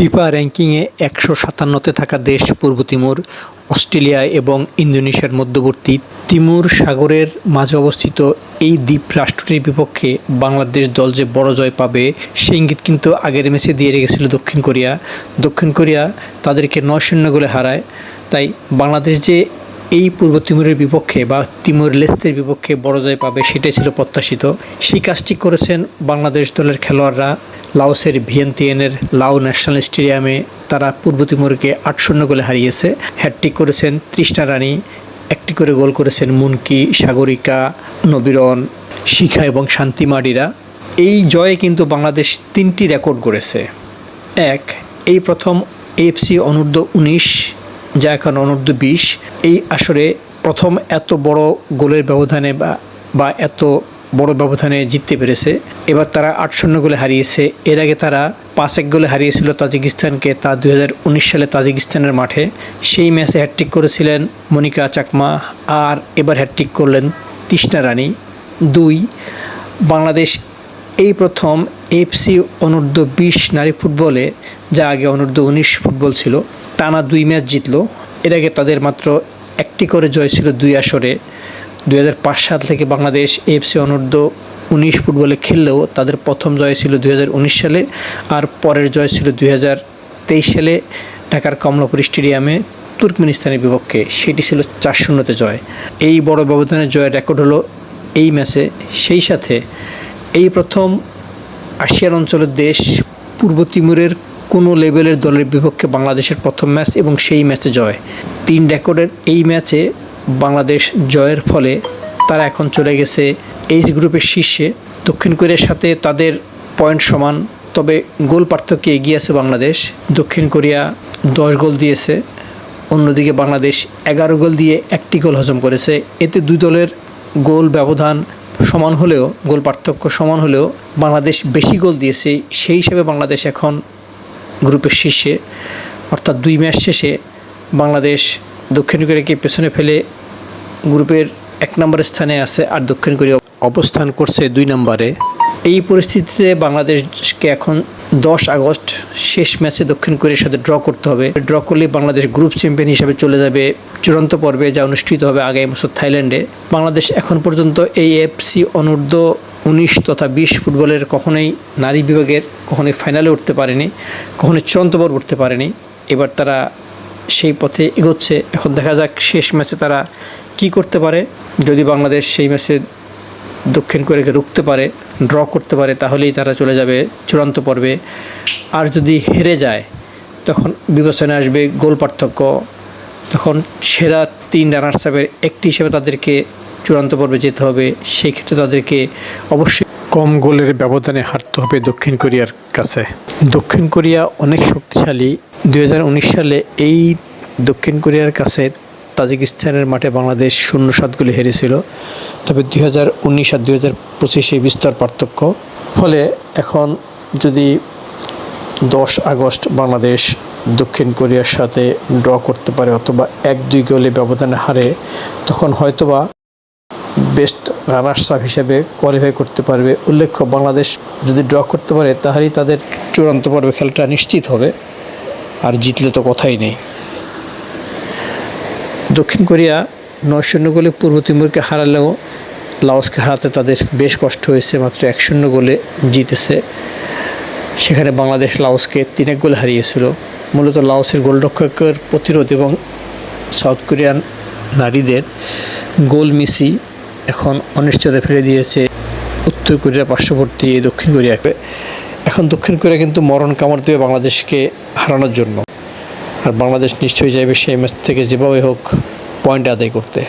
FIFA র্যাঙ্কিংয়ে একশো সাতান্নতে থাকা দেশ পূর্ব তিমুর, অস্ট্রেলিয়া এবং ইন্দোনেশিয়ার মধ্যবর্তী তিমুর সাগরের মাঝে অবস্থিত এই দ্বীপ রাষ্ট্রটির বিপক্ষে বাংলাদেশ দল যে বড় জয় পাবে, সেই ইঙ্গিত কিন্তু আগের ম্যাচে দিয়ে রেখেছিল দক্ষিণ কোরিয়া। দক্ষিণ কোরিয়া তাদেরকে নয় শূন্য গোলে হারায়। তাই বাংলাদেশ যে এই পূর্ব তিমুরের বিপক্ষে বা তিমুর লেস্তের বিপক্ষে বড় জয় পাবে সেটাই ছিল প্রত্যাশিত। সেই কাজটি করেছেন বাংলাদেশ দলের খেলোয়াড়রা। লাওসের ভিয়েন্তিয়ানের লাও ন্যাশনাল স্টেডিয়ামে তারা পূর্ব তিমুরকে আট শূন্য গোলে হারিয়েছে। হ্যাটট্রিক করেছেন তৃষ্ণা রানী, একটি করে গোল করেছেন মুনকি, সাগরিকা নবীরন শিখা এবং শান্তিমাডিরা এই জয়ে কিন্তু বাংলাদেশ তিনটি রেকর্ড গড়েছে। এক, এই প্রথম এফসি অনূর্ধ্ব উনিশ যা এখন অনূর্ধ্ব বিশ। এই আসরে প্রথম এত বড় গোলের ব্যবধানে বা বা এত বড় ব্যবধানে জিততে পেরেছে। এবার তারা আট শূন্য গোলে হারিয়েছে। এর আগে তারা পাঁচ এক গোলে হারিয়েছিল তাজিকিস্তানকে, তা দু হাজার উনিশ সালে তাজিকিস্তানের মাঠে। সেই ম্যাচে হ্যাটট্রিক করেছিলেন মনিকা চাকমা আর এবার হ্যাটট্রিক করলেন তৃষ্ণা রানী। দুই, বাংলাদেশ এই প্রথম এফসি অনূর্ধ্ব বিশ নারী ফুটবলে, যা আগে অনূর্ধ্ব উনিশ ফুটবল ছিল, টানা দুই ম্যাচ জিতলো। এর আগে তাদের মাত্র একটি করে জয় ছিল দুই আসরে। দু হাজার পাঁচ সাল থেকে বাংলাদেশ এফসি অনূর্ধ্ব উনিশ ফুটবলে খেললেও তাদের প্রথম জয় ছিল দু হাজার উনিশ সালে আর পরের জয় ছিল দু হাজার তেইশ সালে ঢাকার কমলাপুর স্টেডিয়ামে তুর্কমেনিস্তানের বিপক্ষে। সেটি ছিল চার শূন্যতে জয়। এই বড় ব্যবধানের জয়ের রেকর্ড হলো এই ম্যাচে। সেই সাথে এই প্রথম আসিয়ান অঞ্চলের দেশ পূর্ব তিমুরের কোনো লেভেলের দলের বিপক্ষে বাংলাদেশের প্রথম ম্যাচ এবং সেই ম্যাচে জয়। তিন রেকর্ডের এই ম্যাচে বাংলাদেশ জয়ের ফলে তারা এখন চলে গেছে এইচ গ্রুপের শীর্ষে। দক্ষিণ কোরিয়ার সাথে তাদের পয়েন্ট সমান, তবে গোল পার্থক্যে এগিয়ে আছে বাংলাদেশ। দক্ষিণ কোরিয়া দশ গোল দিয়েছে, অন্যদিকে বাংলাদেশ এগারো গোল দিয়ে একটি গোল হজম করেছে। এতে দুই দলের গোল ব্যবধান সমান হলেও, গোল পার্থক্য সমান হলেও বাংলাদেশ বেশি গোল দিয়েছে, সেই হিসেবে বাংলাদেশ এখন গ্রুপের শীর্ষে। অর্থাৎ দুই ম্যাচ শেষে বাংলাদেশ দক্ষিণ কোরিয়াকে পেছনে ফেলে গ্রুপের এক নম্বর স্থানে আছে আর দক্ষিণ কোরিয়া অবস্থান করছে দুই নম্বরে। এই পরিস্থিতিতে বাংলাদেশকে এখন দশ আগস্ট শেষ ম্যাচে দক্ষিণ কোরিয়ার সাথে ড্র করতে হবে। ড্র করলে বাংলাদেশ গ্রুপ চ্যাম্পিয়ন হিসেবে চলে যাবে চূড়ান্ত পর্বে, যা অনুষ্ঠিত হবে আগামী বছর থাইল্যান্ডে। বাংলাদেশ এখন পর্যন্ত এই এফসি অনূর্ধ্ব উনিশ তথা বিশ ফুটবলের কখনোই নারী বিভাগের কখনোই ফাইনালে উঠতে পারেনি, কখনোই চূড়ান্ত পর্ব উঠতে পারেনি। এবার তারা সেই পথে এগোচ্ছে। এখন দেখা যাক শেষ ম্যাচে তারা কি করতে পারে। যদি বাংলাদেশ সেই ম্যাচে দক্ষিণ কোরিয়াকে রুখতে পারে, ড্র করতে পারে, তাহলেই তারা চলে যাবে চূড়ান্ত পর্বে। আর যদি হেরে যায়, তখন বিবেচনায় আসবে গোল পার্থক্য। তখন সেরা তিন রানার্স আপের একটি হিসেবে তাদেরকে চূড়ান্ত পর্বে যেতে হবে। সেই ক্ষেত্রে তাদেরকে অবশ্যই কম গোলের ব্যবধানে হারতে হবে দক্ষিণ কোরিয়ার কাছে। দক্ষিণ কোরিয়া অনেক শক্তিশালী। দু হাজার উনিশ সালে এই দক্ষিণ কোরিয়ার কাছে তাজিকিস্তানের মাঠে বাংলাদেশ শূন্য সাত গোলে হেরেছিল। তবে দুই হাজার উনিশ আর দুই হাজার পঁচিশে বিস্তর পার্থক্য। ফলে এখন যদি দশ আগস্ট বাংলাদেশ দক্ষিণ কোরিয়ার সাথে ড্র করতে পারে অথবা এক দুই গোলে ব্যবধানে হারে, তখন হয়তোবা বেস্ট রানার্স আপ হিসেবে কোয়ালিফাই করতে পারবে। উল্লেখ্য, বাংলাদেশ যদি ড্র করতে পারে তাহলেই তাদের চূড়ান্ত পর্বে খেলাটা নিশ্চিত হবে। আর জিতলে তো কথাই নেই। দক্ষিণ কোরিয়া নয় শূন্য গোলে পূর্ব তিমুরকে হারালেও লাওসকে হারাতে তাদের বেশ কষ্ট হয়েছে, মাত্র এক শূন্য গোলে জিতেছে। সেখানে বাংলাদেশ লাওসকে তিন এক গোলে হারিয়েছিল। মূলত লাওসের গোলরক্ষকের প্রতিরোধ এবং সাউথ কোরিয়ান নারীদের গোল মিসি এখন অনিশ্চয়তা ফেলে দিয়েছে উত্তর কোরিয়ার পার্শ্ববর্তী দক্ষিণ কোরিয়াকে। এখন দক্ষিণ কোরিয়া কিন্তু মরণ কামড় দেবে বাংলাদেশকে হারানোর জন্য। আর বাংলাদেশ নিশ্চয়ই চাইবে সেই ম্যাচ থেকে যেভাবে হোক পয়েন্ট আদায় করতে।